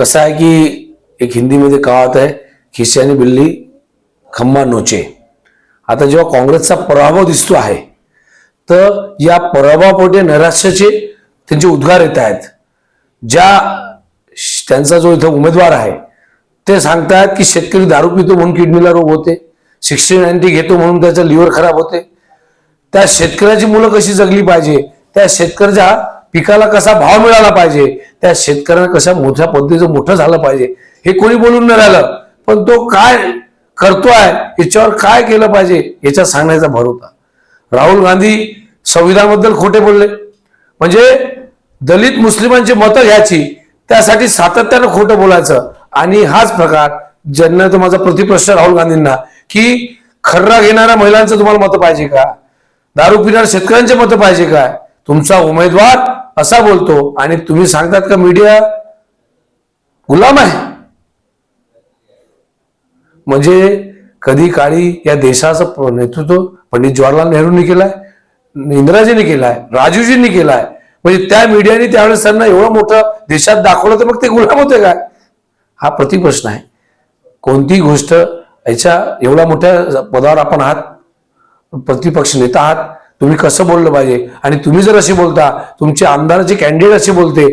कसं आहे की एक हिंदीमध्ये कहावत आहे खिशाने बिल्ली खम्मा नोचे। आता जेव्हा काँग्रेसचा पराभव दिसतो आहे तर या पराभवापोटी नैराश्याचे त्यांचे उद्गार येत आहेत. ज्या श- त्यांचा जो इथं उमेदवार आहे ते सांगतात की शेतकरी दारू पितो म्हणून किडनीला रोग होते सिक्स्टी नाईन्टी घेतो म्हणून त्याचं लिव्हर खराब होते. त्या शेतकऱ्याची मुलं कशी जगली पाहिजे? त्या शेतकऱ्याच्या पिकाला कसा भाव मिळाला पाहिजे त्या शेतकऱ्यांना कशा मोठ्या पद्धतीचं मोठं झालं पाहिजे हे कोणी बोलून नाही राहिलं. पण तो काय करतोय याच्यावर काय केलं पाहिजे याचा सांगण्याचा भर होता. राहुल गांधी संविधानाबद्दल खोटे बोलले. म्हणजे दलित मुस्लिमांची मतं घ्यायची त्यासाठी सातत्यानं खोटं बोलायचं. आणि हाच प्रकार ज्यांना तो माझा प्रतिप्रश्न राहुल गांधींना की खर्रा घेणाऱ्या महिलांचं तुम्हाला मतं पाहिजे का? दारू पिणाऱ्या शेतकऱ्यांचे मतं पाहिजे काय तुमचा उमेदवार असा बोलतो आणि तुम्ही सांगतात का मीडिया गुलाम आहे. म्हणजे कधी काळी या देशाचं नेतृत्व पंडित जवाहरलाल नेहरूंनी केलाय इंदिराजींनी केलाय राजीवजींनी केलाय. म्हणजे त्या मीडियाने त्यावेळेस त्यांना एवढं मोठं देशात दाखवलं तर मग ते गुलाम होते काय? हा प्रतिप्रश्न आहे. कोणती गोष्ट याच्या एवढ्या मोठ्या पदावर आपण आहात? प्रतिपक्ष नेता आहात? तुम्ही कसं बोललं पाहिजे? आणि तुम्ही जर असे बोलता तुमचे आमदाराचे कॅन्डिडेट असे बोलते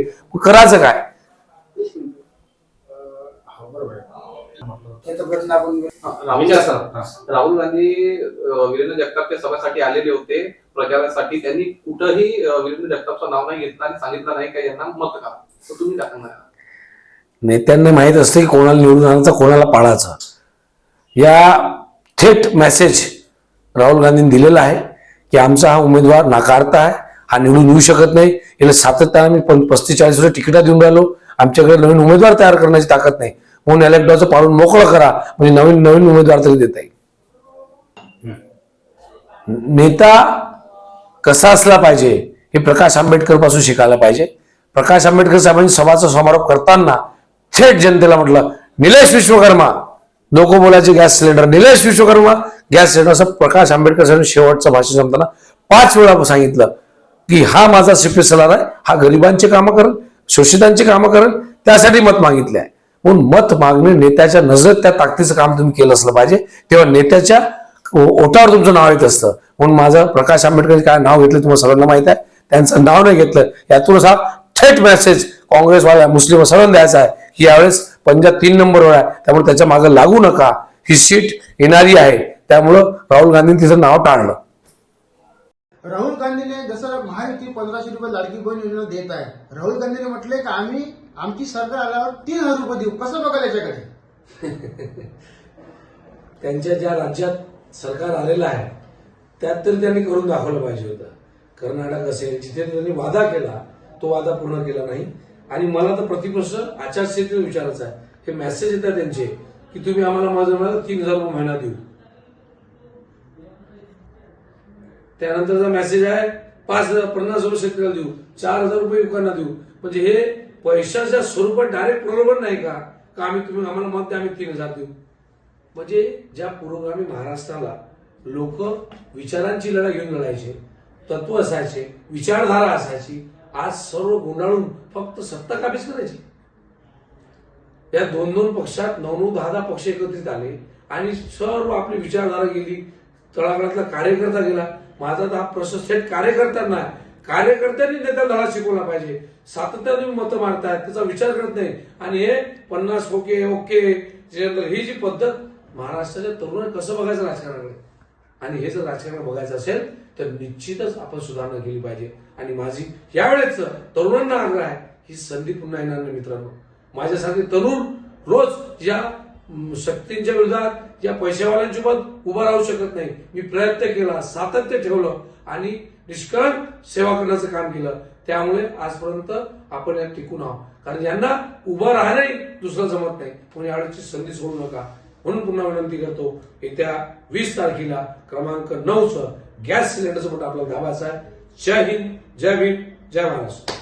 करायचं काय? राहुल गांधी वीरेंद्र जगतापच्या सभेसाठी आलेले होते. प्रचारासाठी त्यांनी कुठंही वीरेंद्र जगतापचं नाव नाही घेतलं आणि सांगितलं नाही का यांना मत करा तर तुम्ही सांगणार नेत्यांना माहीत असते की कोणाला निवडून आणायचं कोणाला पाळायचं. या थेट मेसेज राहुल गांधींनी दिलेला आहे. की आमचा हा उमेदवार नाकारता आहे हा निवडून येऊ शकत नाही. याला सातत्याने आम्ही पण पस्तीस चाळीस वर्ष तिकिटा देऊन राहिलो. आमच्याकडे नवीन उमेदवार तयार करण्याची ताकद नाही. म्हणून इलेक्टॉचं पाळून मोकळं करा. म्हणजे नवीन नवीन उमेदवार तरी देता येईल. नेता कसा असला पाहिजे हे प्रकाश आंबेडकरपासून शिकायला पाहिजे. प्रकाश आंबेडकर साहेबांनी सभाचा समारोप करताना थेट जनतेला म्हटलं निलेश विश्वकर्मा. नको बोलायचे gas cylinder. Nilesh Vishwakarma gas cylinder असं प्रकाश आंबेडकर साहेबांनी शेवटचं भाषण संपताना पाच वेळा सांगितलं की हा माझा शिफे सलार आहे हा गरिबांची कामं करेल शोषितांची कामं करेल त्यासाठी मत मागितले आहे म्हणून मत मागणे नेत्याच्या नजरेत त्या ताकदीचं काम तुम्ही केलं असलं पाहिजे. तेव्हा नेत्याच्या ओटावर तुमचं नाव येत असतं. म्हणून माझं प्रकाश आंबेडकर काय नाव घेतलं तुम्हाला सगळ्यांना माहीत आहे. त्यांचं नाव नाही घेतलं. यातूनच हा थेट मेसेज काँग्रेसवाल्या मुस्लिम सगळ्यांना द्यायचा आहे. की यावेळेस पंजाब तीन नंबरवर आहे. त्यामुळे त्याच्यामागे लागू नका. ही सीट येणारी आहे. त्यामुळं राहुल गांधींनी तिचं नाव टाळलं. राहुल गांधीने जसं महायुती पंधराशे रुपये लाडकी बहीण योजना देत आहे राहुल गांधीने म्हटले की आम्ही आमची सरकार आल्यावर तीन हजार रुपये देऊ. कसं बघायला याच्याकडे? त्यांच्या ज्या राज्यात सरकार आलेलं आहे त्यात तर त्यांनी करून दाखवलं पाहिजे होतं. कर्नाटक असेल जिथे त्यांनी वादा केला तो वादा पूर्ण केला नाही. आणि मला तर प्रतिप्रश्न आचारसंहितेत विचारायचा आहे. हे मेसेज येतात त्यांचे की तुम्ही आम्हाला माझं तीन हजार रुपये महिना देऊ. त्यानंतरचा मेसेज आहे पाच हजार पन्नास रुपये शेतकऱ्याला देऊ चार हजार रुपये युवकांना देऊ. म्हणजे हे पैशाच्या स्वरूपात डायरेक्ट प्रलोभन नाही का? का आम्ही तुम्ही आम्हाला मत द्या आम्ही तीन हजार देऊ. म्हणजे ज्या पुरोगामी महाराष्ट्राला लोक विचारांची लढा घेऊन लढायचे तत्व असायचे विचारधारा असायची आज सर्व गुंडाळून फक्त सत्ता काबीज करायची. या दोन दोन पक्षात नऊ नऊ दहा दहा पक्ष एकत्रित आले आणि सर्व आपली विचारधारा गेली तळागाळातला कार्यकर्ता गेला माझा तर हा प्रश्न थेट कार्यकर्त्यांना कार्यकर्त्यांनी नेत्या धडा शिकवला पाहिजे. सातत्याने मतं मारतायत त्याचा विचार करत नाही. आणि हे पन्नास ओके ओके ही जी पद्धत महाराष्ट्राच्या तरुणांना कसं बघायचं राजकारणाकडे आणि हे जर राजकारण बघायचं असेल तर निश्चितच आपण सुधारणा केली पाहिजे. आणि माझी यावेळेच तरुणांना आग्रह आहे ही संधी पुन्हा येणार नाही मित्रांनो. माझ्यासाठी तरुण रोज या शक्तींच्या विरोधात या पैशावाल्यांची सोबत उभा राहू शकत नाही. मी प्रयत्न केला सातत्य ठेवलं आणि निष्कळ सेवा करण्याचं काम केलं. त्यामुळे आजपर्यंत आपण यात टिकून आहोत. कारण यांना उभं राहणंही दुसरं जमत नाही. म्हणून यावेळेची संधी सोडू नका. म्हणून पुन्हा विनंती करतो येत्या वीस तारखेला क्रमांक नऊचं गॅस सिलेंडरचं मोठं आपल्याला दाबायचा आहे. जय हिंद जय भीम जय महाराष्ट्र.